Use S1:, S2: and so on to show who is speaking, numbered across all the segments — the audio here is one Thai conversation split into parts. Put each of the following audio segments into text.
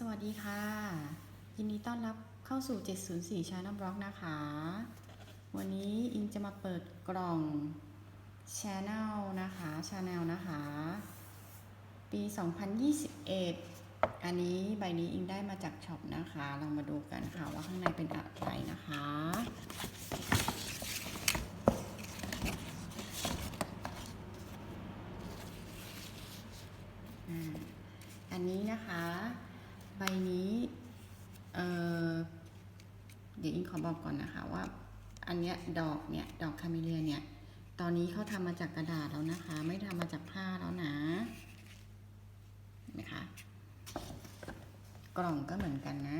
S1: สวัสดีค่ะ ยินดีต้อนรับเข้าสู่ 704 Channel Block นะคะ วันนี้อิงจะมาเปิดกล่อง Channel นะคะ Channel นะคะ ปี 2021 อันนี้ใบนี้อิงได้มาจากช็อปนะคะลองมาดูกันค่ะว่าข้างในเป็นอะไรนะคะอันนี้นะคะ ใบนี้เออเดี๋ยวอิงขอบอกก่อนนะคะว่าอันเนี้ยดอกเนี่ยดอกคาเมเลียเนี่ยตอนนี้เขาทำมาจากกระดาษแล้วนะคะ ไม่ทำมาจากผ้าแล้วนะนไหมคะกล่องก็เหมือนกันนะ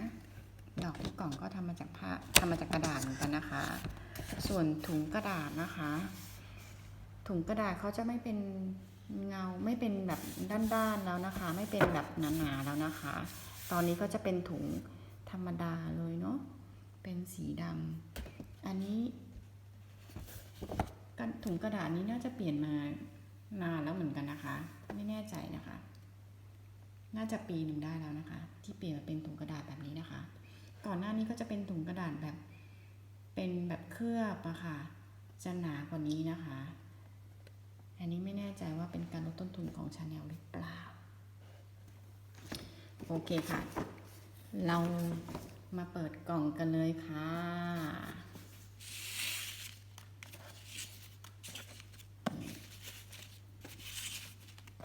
S1: ดอกทุกกล่องก็ทำมาจากผ้าทำมาจากกระดาษเหมือนกันนะคะ ส่วนถุงกระดาษนะคะ ถุงกระดาษเขาจะไม่เป็นเงาไม่เป็นแบบด้านๆแล้วนะคะ ไม่เป็นแบบหนาๆแล้วนะคะ ตอนนี้ก็จะเป็นถุงธรรมดาเลยเนาะ เป็นสีดำ อันนี้กถุงกระดาษนี้น่าจะเปลี่ยนมานานแล้วเหมือนกันนะคะ ไม่แน่ใจนะคะ น่าจะปีหนึ่งได้แล้วนะคะ ที่เปลี่ยนมาเป็นถุงกระดาษแบบนี้นะคะ ก่อนหน้านี้ก็จะเป็นถุงกระดาษแบบ เป็นแบบเคลือบอะค่ะ จะหนากว่านี้นะคะ อันนี้ไม่แน่ใจว่าเป็นการลดต้นทุนของชาแนลหรือเปล่า โอเคค่ะ เรามาเปิดกล่องกันเลยค่ะ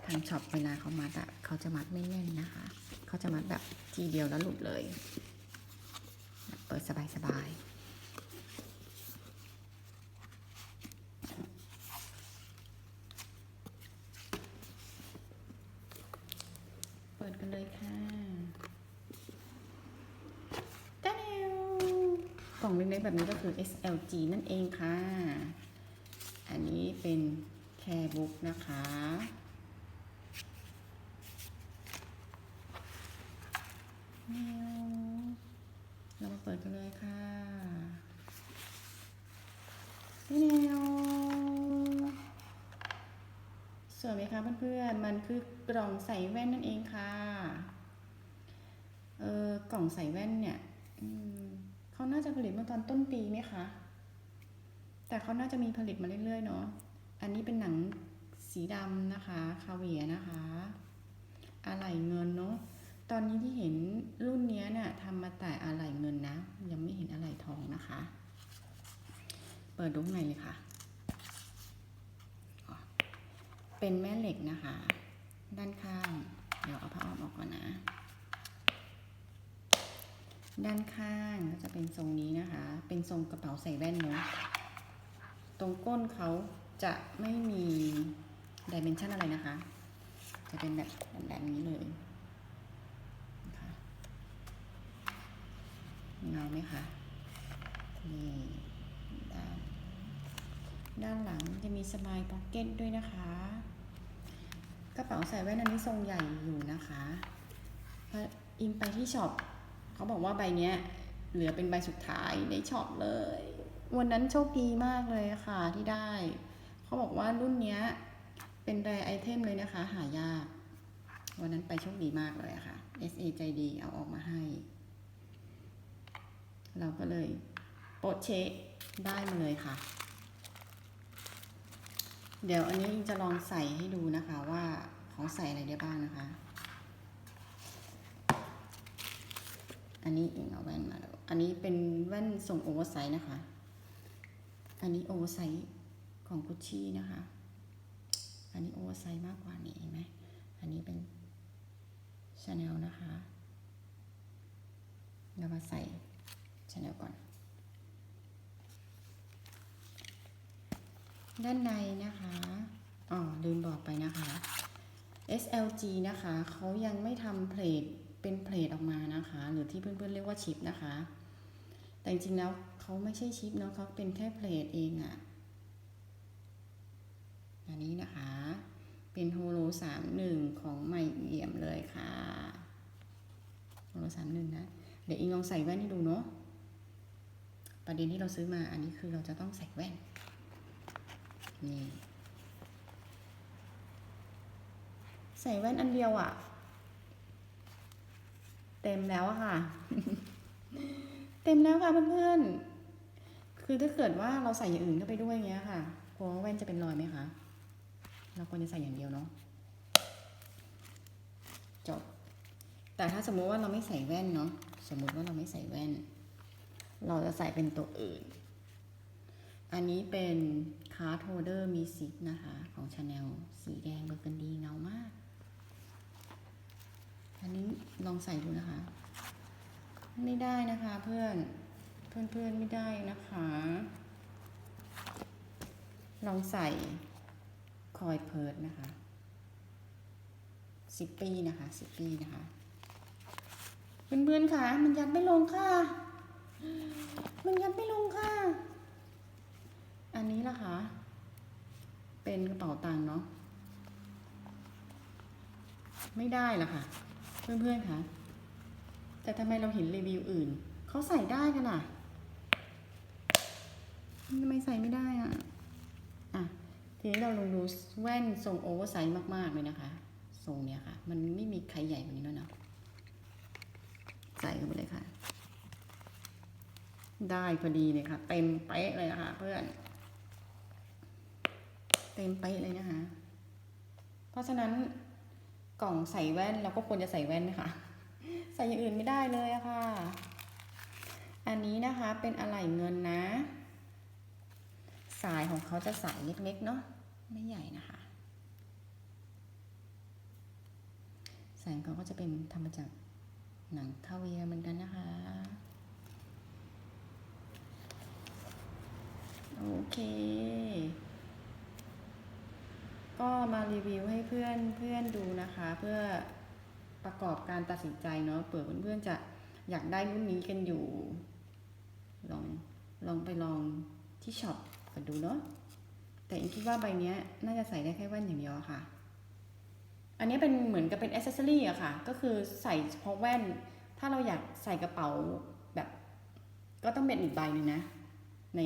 S1: ทางช็อปเวลาเขามัดอะเขาจะมัดไม่แน่นนะคะ เขาจะมัดแบบทีเดียวแล้วหลุดเลย เปิดสบายๆ ปิดกันเลยค่ะตาเดวกล่องเล็กๆแบบนี้ก็คือ SLG นั่นเองค่ะ อันนี้เป็นแคร์บุ๊กนะคะแมวเรามาเปิดกันเลยค่ะแมว สวยไหม คะเพื่อนๆ มันคือกล่องใส่แว่นนั่นเองค่ะ เออกล่องใส่แว่นเนี่ยเขาน่าจะผลิตเมื่อตอนต้นปีไหมคะ แต่เขาน่าจะมีผลิตมาเรื่อยๆเนาะ อันนี้เป็นหนังสีดำนะคะ คาเวียนะคะ อะไหล่เงินเนาะ ตอนนี้ที่เห็นรุ่นนี้ยน่ะทำมาแต่อะไหล่เงินนะ ยังไม่เห็นอะไหล่ทองนะคะ เปิดดูข้างในเลยค่ะ เป็นแม่เหล็กนะคะ ด้านข้าง เดี๋ยวเอาผ้าอ้อมออกก่อนนะ ด้านข้างก็จะเป็นทรงนี้นะคะ เป็นทรงกระเป๋าใส่แว่นเนาะตรงก้นเขาจะไม่มีดิเมนชันอะไรนะคะ จะเป็นแบบแบบนี้เลยเงาไหมคะนี่ด้านด้านหลังจะมีสมายพ็อกเก็ตด้วยนะคะ ระเป๋าใส่แว่นอันนี้ทรงใหญ่อยู่นะคะพออิงไปที่ช็อปเขาบอกว่าใบเนี้ยเหลือเป็นใบสุดท้ายในช็อปเลย วันนั้นโชคดีมากเลยค่ะที่ได้ เขาบอกว่ารุ่นเนี้ยเป็นแรไอเทมเลยนะคะ หายาก วันนั้นไปโชคดีมากเลยอะค่ะ SA ใจดีเอาออกมาให้ เราก็เลยโปดเชะได้มาเลยค่ะ เดี๋ยวอันนี้อิงจะลองใส่ให้ดูนะคะว่าของใส่อะไรได้บ้างนะคะ อันนี้อิงเอาแว่นมาดูอันนี้เป็นแว่นทรงโอเวอร์ไซส์นะคะ อันนี้โอเวอร์ไซส์ของกุชชี่นะคะ อันนี้โอเวอร์ไซส์มากกว่านี้เห็นไหมอันนี้เป็นชาแนลนะคะ เรามาใส่ชาแนลก่อน ด้านในนะคะอ๋อลืมบอกไปนะคะ SLG นะคะเขายังไม่ทำเพลทเป็นเพลทออกมานะคะ หรือที่เพื่อนๆเรียกว่าชิปนะคะ แต่จริงๆแล้วเขาไม่ใช่ชิปเนาะเขาเป็นแค่เพลทเองอะอันนี้นะคะ เป็นโฮโลสามหนึ่งของใหม่เอี่ยมเลยค่ะโฮโลสามหนึ่งนะเดี๋ยวอิงลองใส่แว่นให้ดูเนาะประเด็นที่เราซื้อมาอันนี้คือเราจะต้องใส่แว่น นี่ใส่แว่นอันเดียวอะ่ะ เต็มแล้วอะค่ะ เต็มแล้วค่ะเพื่อนๆ คือถ้าเกิดว่าเราใส่อย่างอื่นเข้าไปด้วยอย่างเงี้ยค่ะกลัวว่าแว่นจะเป็นรอยไหมคะเราควรจะใส่อย่างเดียวเนาะจบ แต่ถ้าสมมุติว่าเราไม่ใส่แว่นเนาะสมมุติว่าเราไม่ใส่แว่น เราจะใส่เป็นตัวอื่น อันนี้เป็นาร์ d โฮเดอร์มีซิปนะคะ ของชาแนลสีแดงเบอร์กันดีเงามาก อันนี้ลองใส่ดูนะคะ ไม่ได้นะคะเพื่อนเพื่อนเพื่อนๆไม่ได้นะคะ ลองใส่คอยเพิร์ดนะคะสิบปีนะคะสิบปีนะคะเพื่อนๆค่ะ มันยัดไม่ลงค่ะ มันยัดไม่ลงค่ะ อันนี้ล่ะคะ เป็นกระเป๋าตังค์เนาะไม่ได้ล่ะค่ะ เพื่อนๆค่ะแต่ทำไมเราเห็นรีวิวอื่น เขาใส่ได้กันอะทำไมใส่ไม่ได้อะอะ ทีนี้เราลองดูแว่นทรงโอเวอร์ไซส์มากๆเลยนะคะ ทรงเนี้ยค่ะ มันไม่มีใครใหญ่กว่านี้แล้วเนาะใส่เข้าไปเลยค่ะ ได้พอดีเลยค่ะ เต็มเป๊ะเลยนะคะเพื่อน ต็มเป๊ะเลยนะคะ เพราะฉะนั้นกล่องใส่แว่นเราก็ควรจะใส่แว่นนะคะ ใส่อย่างอื่นไม่ได้เลยอะค่ะ อันนี้นะคะเป็นอะไหล่เงินนะ สายของเขาจะสายเล็กๆเนาะไม่ใหญ่นะคะ สายเขาก็จะเป็นทำมาจากหนังคาเวียร์เหมือนกันนะคะโอเค ก็มารีวิวให้เพื่อนเพื่อนดูนะคะ เพื่อประกอบการตัดสินใจเนาะเผื่อเพื่อนๆจะอยากได้รุ่นนี้กันอยู่ ลองลองไปลองที่ช็อปกันดูเนาะแต่อิงคิดว่าใบเนี้ยน่าจะใส่ได้แค่แว่นอย่างเดียวค่ะ อันนี้เป็นเหมือนกับเป็นอ c เซสซอรี่อะค่ะ ก็คือใส่เฉพาะแว่น ถ้าเราอยากใส่กระเป๋าแบบ ก็ต้องเป็นอีกใบหนึ่งนะ ใน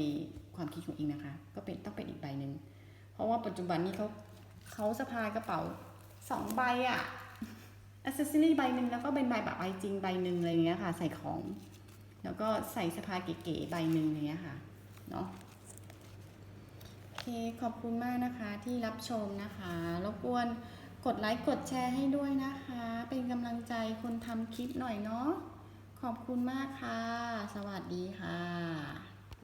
S1: ความคิดของอิงนะคะ ก็เป็นต้องเป็นอีกใบหนึ่ง เพราะว่าปัจจุบันนี้เขา เขาสะพายกระเป๋าสองใบอะอ c เซสซอรี่ใบหนึ่งแล้วก็เป็นใบแบบใบจริงใบหนึ่งอะไรเงี้ยค่ะ ใส่ของ แล้วก็ใส่สะพายเก๋ๆใบหนึ่งอย่างเงี้ยค่ะเนาะโอเคขอบคุณมากนะคะที่รับชมนะคะรบกวนกดไลค์กดแชร์ให้ด้วยนะคะ เป็นกำลังใจคนทำคลิปหน่อยเนาะขอบคุณมากค่ะ สวัสดีค่ะ